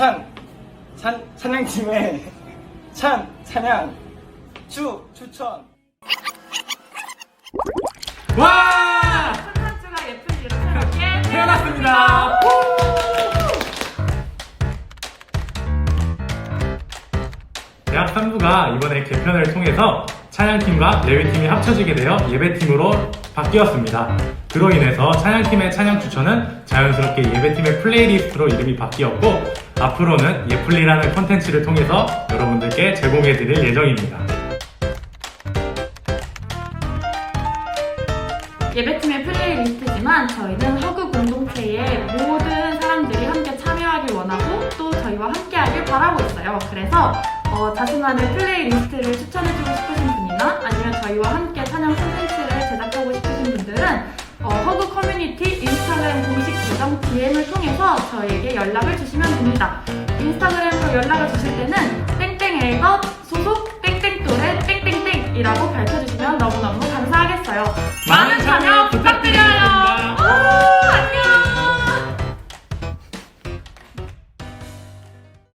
찬, 찬, 찬양팀의 찬, 찬양, 추, 추천. 와! 콘텐츠가 예쁜 이렇게 새롭게 태어났습니다. 대학 3부가 이번에 개편을 통해서 찬양팀과 예배팀이 합쳐지게 되어 예배팀으로 바뀌었습니다. 그로 인해서 찬양팀의 찬양 추천은 자연스럽게 예배팀의 플레이리스트로 이름이 바뀌었고 앞으로는 예플리라는 콘텐츠를 통해서 여러분들께 제공해 드릴 예정입니다. 예배팀의 플레이리스트지만 저희는 허그 공동체의 모든 사람들이 함께 참여하길 원하고 또 저희와 함께하길 바라고 있어요. 그래서 어, 자신만의 플레이리스트를 추천해주고 싶으신 분이나 아니면 저희와 함께 찬양 콘텐츠를 제작하고 싶으신 분들은 어, 허그 커뮤니티 계정 DM을 통해서 저희에게 연락을 주시면 됩니다. 인스타그램으로 연락을 주실 때는 땡땡 앨것 소속 땡땡 또래 땡땡땡이라고 밝혀주시면